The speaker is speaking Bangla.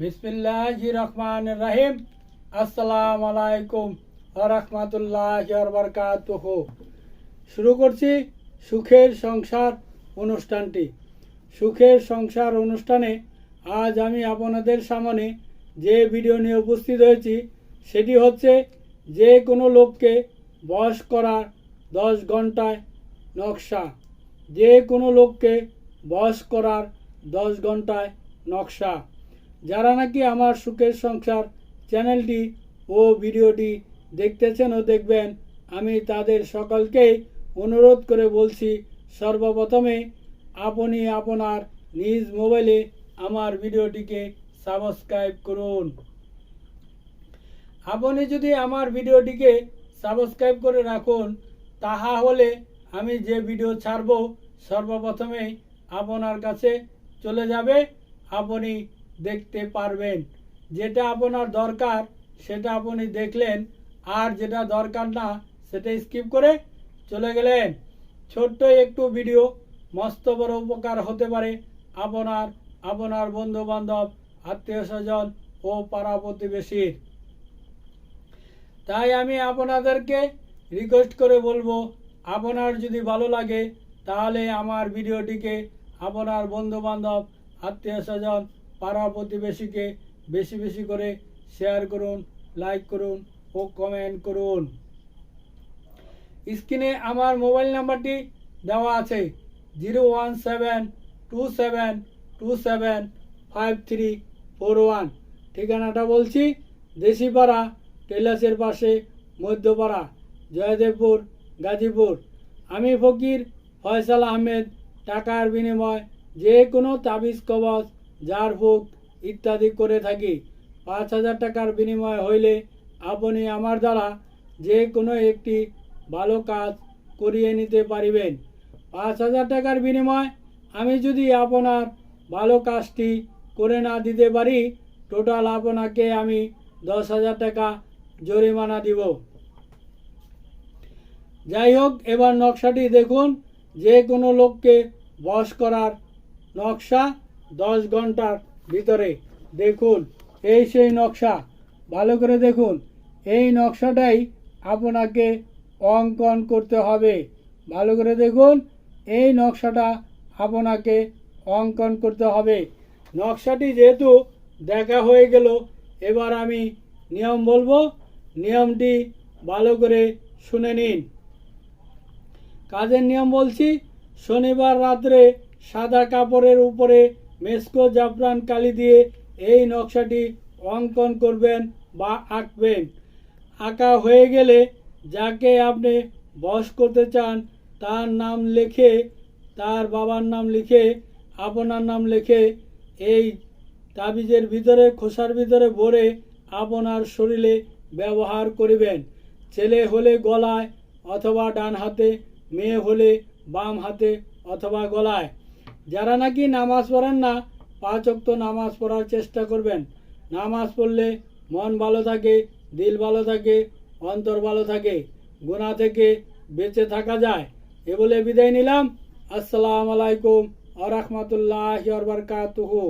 বিসমিল্লাহ রহমান রাহিম আসসালাম আলাইকুম রহমতুল্লাহ বরকাতুহ শুরু করছি সুখের সংসার অনুষ্ঠানটি। সুখের সংসার অনুষ্ঠানে আজ আমি আপনাদের সামনে যে ভিডিও নিয়ে উপস্থিত হয়েছি, সেটি হচ্ছে যে কোনো লোককে বশ করার দশ ঘন্টায় নকশা। যে কোনো লোককে বশ করার দশ ঘন্টায় নকশা। যারা নাকি আমার সুখের সংসার চ্যানেলটি ও ভিডিওটি দেখতেছেন ও দেখবেন, আমি তাদের সকলকেই অনুরোধ করে বলছি, সর্বপ্রথমে আপনি আপনার নিজ মোবাইলে আমার ভিডিওটিকে সাবস্ক্রাইব করুন। আপনি যদি আমার ভিডিওটিকে সাবস্ক্রাইব করে রাখুন, তাহা হলে আমি যে ভিডিও ছাড়ব, সর্বপ্রথমেই আপনার কাছে চলে যাবে। আপনি দেখতে পারবেন। যেটা আপনার দরকার, সেটা আপনি দেখলেন। আর যেটা দরকার না, সেটা স্কিপ করে চলে গেলেন। ছোট্ট একটু ভিডিও মস্ত বড় উপকার হতে পারে আপনার আপনার বন্ধু বান্ধব আত্মীয় স্বজন ও পাড়া প্রতিবেশীর। তাই আমি আপনাদেরকে রিকোয়েস্ট করে বলব, আপনার যদি ভালো লাগে, তাহলে আমার ভিডিওটিকে আপনার বন্ধু বান্ধব আত্মীয় স্বজন পাড়া প্রতিবেশীকে বেশি বেশি করে শেয়ার করুন লাইক করুন ও কমেন্ট করুন। স্ক্রিনে আমার মোবাইল নাম্বারটি দেওয়া আছে zero one seven two seven two seven five three four one ঠিকানাটা বলছি দেশিপাড়া, কৈলাসের পাশে মধ্যপাড়া, জয়দেবপুর, গাজীপুর। আমি ফকির ফয়সাল আহমেদ, টাকার বিনিময় যে কোনো তাবিজ কবচ জার ফুক ইত্যাদি করে থাকি। পাঁচ হাজার টাকার বিনিময় হইলে আপনি আমার দ্বারা যে কোনো একটি ভালো কাজ করিয়ে নিতে পারিবেন। পাঁচ হাজার টাকার বিনিময় আমি যদি আপনার ভালো কাজটি করে না দিতে পারি, টোটাল আপনাকে আমি দশ হাজার টাকা জরিমানা দিব। যাই হোক, এবার নকশাটি দেখুন। যে কোনো লোককে বশ করার নকশা দশ ঘণ্টার ভিতরে দেখুন, এই সেই নকশা। ভালো করে দেখুন, এই নকশাটাই আপনাকে অঙ্কন করতে হবে। ভালো করে দেখুন, এই নকশাটা আপনাকে অঙ্কন করতে হবে। নকশাটি যেহেতু দেখা হয়ে গেল, এবার আমি নিয়ম বলব, নিয়মটি ভালো করে শুনে নিন। কাজের নিয়ম বলছি, শনিবার রাত্রে সাদা কাপড়ের উপরে মেসকো জাফরান কালি দিয়ে এই নকশাটি অঙ্কন করবেন বা আঁকবেন। আঁকা হয়ে গেলে যাকে আপনি বস করতে চান, তার নাম লিখে, তার বাবার নাম লিখে, আপনার নাম লিখে এই তাবিজের ভিতরে, খোসার ভিতরে ভরে আপনার শরীরে ব্যবহার করিবেন। ছেলে হলে গলায় অথবা ডান হাতে, মেয়ে হলে বাম হাতে অথবা গলায়। যারা নাকি নামাজ পড়েন না, পাঁচ অক্ত নামাজ পড়ার চেষ্টা করবেন। নামাজ পড়লে মন ভালো থাকে, দিল ভালো থাকে, অন্তর ভালো থাকে গুণা থেকে বেঁচে থাকা যায়। এ বলে বিদায় নিলাম। আসসালামু আলাইকুম আ রহমতুল্লাহ বরকাতুহু।